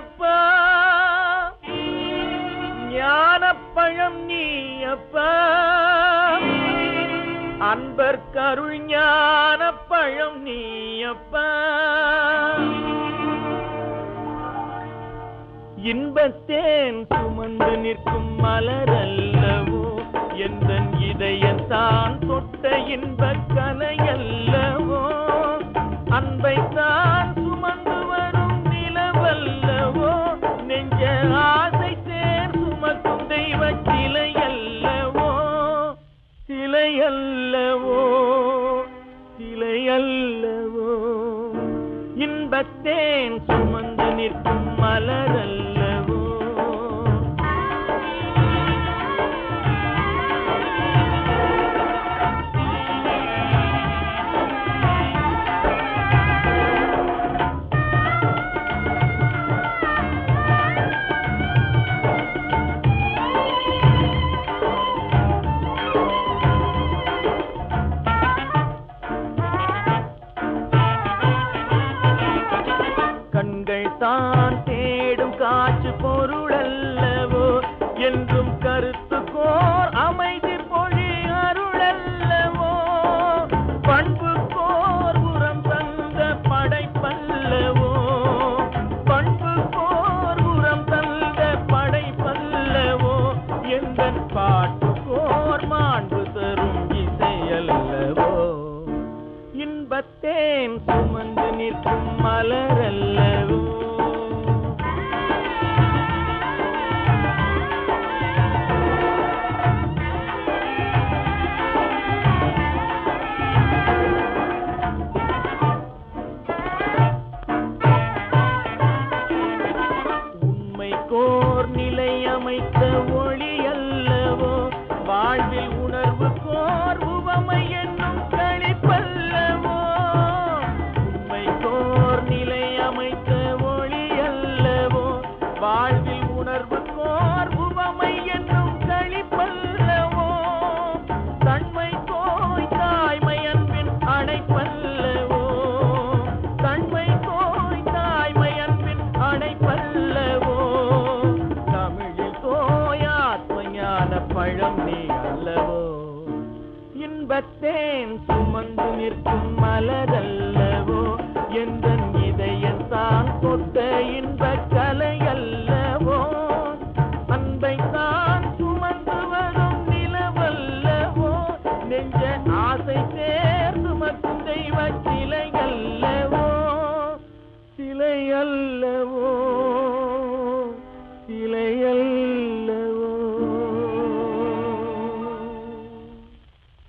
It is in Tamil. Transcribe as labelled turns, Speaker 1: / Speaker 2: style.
Speaker 1: அப்பா. ஞானப்பழம் நீ அப்பா. அன்பர் கருள் ஞானப்பழம் நீ அப்பா. இன்பத்தேன் சுமந்து நிற்கும் மலரல்லவோ. எந்த இதயத்தான் தொட்ட இன்பக் கலையல்ல. இன்பத்தேன் சுமந்து நிற்கும் மலரல்ல காற்று பொருளல்லவோ? என்றும் கருத்து கோர் அமைதி பொழி அருளல்லவோ? பண்புக்கோர் உரம் தந்த படைப்பல்லவோ? பண்புக்கோர் உரம் தந்த படைப்பல்லவோ? பாட்டு போர் மாண்பு தரும் இசையல்லவோ? இன்பத்தேன் சுமந்து நிற்கும் மலர் அமைத்த ஒளி அல்லவோ வாழ்வில் உணர்வு கோர் உவமை என்னும் கணிப்பல்லவோ? உண்மை கோர் நிலை அமைத்த ஒளி அல்லவோ வாழ்வில் உணர்வு கோர் உவமை என்னும் கணிப்பல்லவோ? தன்மை கோய் தாய்மை அன்பின் அணைப்பல்லவோ இன்பத்தேன் சுமந்து நிற்கும் மலரல்லவோ? எந்த இதயத்தான் தொட்ட இன்பக் கலை அல்லவோ அன்பைத்தான் சுமந்து வரும் நிலவல்லவோ? நெஞ்ச ஆசை சேர்ந்து மற்றும் தெய்வ சிலை அல்லவோ சிலை அல்லவோ